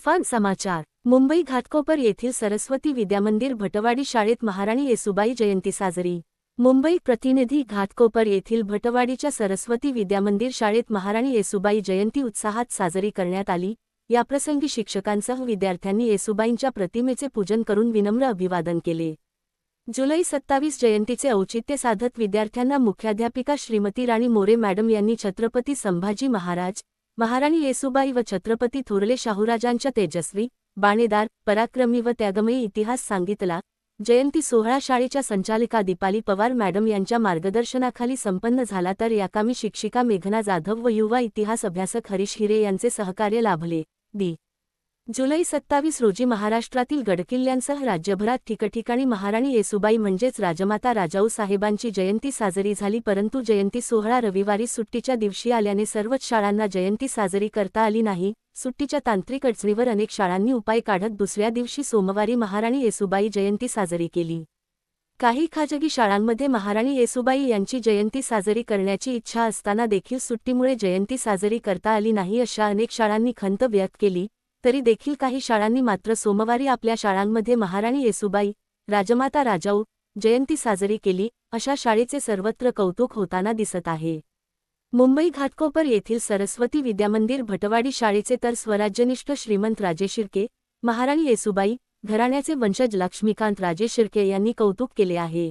तुफान समाचार. मुंबई घाटकोपर येथील सरस्वती विद्यामंदिर भटवाडी शाळेत महाराणी येसुबाई जयंती साजरी. मुंबई प्रतिनिधी घाटकोपर येथील भटवाडीच्या सरस्वती विद्यामंदिर शाळेत महाराणी येसुबाई जयंती उत्साहात साजरी करण्यात आली. याप्रसंगी शिक्षकांसह विद्यार्थ्यांनी येसुबाईंच्या प्रतिमेचे पूजन करून विनम्र अभिवादन केले. जुलै सत्तावीस जयंतीचे औचित्य साधत विद्यार्थ्यांना मुख्याध्यापिका श्रीमती राणी मोरे मॅडम यांनी छत्रपती संभाजी महाराज महाराणी येसुबाई व छत्रपती थोरले शाहूराजांच्या तेजस्वी बाणेदार पराक्रमी व त्यागमयी इतिहास सांगितला. जयंती सोहळा शाळेच्या संचालिका दीपाली पवार मॅडम यांच्या मार्गदर्शनाखाली संपन्न झाला तर याकामी शिक्षिका मेघना जाधव व युवा इतिहास अभ्यासक हरीश हिरे यांचे सहकार्य लाभले. दी जुलै सत्तावीस रोजी महाराष्ट्रातील गडकिल्ल्यांसह राज्यभरात ठिकठिकाणी महाराणी येसुबाई म्हणजेच राजमाता राजाऊ साहेबांची जयंती साजरी झाली परंतु जयंती सोहळा रविवारी सुट्टीच्या दिवशी आल्याने सर्वच शाळांना जयंती साजरी करता आली नाही. सुट्टीच्या तांत्रिक अडचणीवर अनेक शाळांनी उपाय काढत दुसऱ्या दिवशी सोमवारी महाराणी येसुबाई जयंती साजरी केली. काही खाजगी शाळांमध्ये महाराणी येसुबाई यांची जयंती साजरी करण्याची इच्छा असताना देखील सुट्टीमुळे जयंती साजरी करता आली नाही अशा अनेक शाळांनी खंत व्यक्त केली. तरी देखील काही शाळांनी मात्र सोमवारी आपल्या शाळांमध्ये महाराणी येसुबाई राजमाता राजाऊ जयंती साजरी केली अशा शाळेचे सर्वत्र कौतुक होताना दिसत आहे. मुंबई घाटकोपर येथील सरस्वती विद्यामंदिर भटवाडी शाळेचे तर स्वराज्यनिष्ठ श्रीमंत राजे शिर्के महाराणी येसुबाई घराण्याचे वंशज लक्ष्मीकांत राजे शिर्के यांनी कौतुक केले आहे.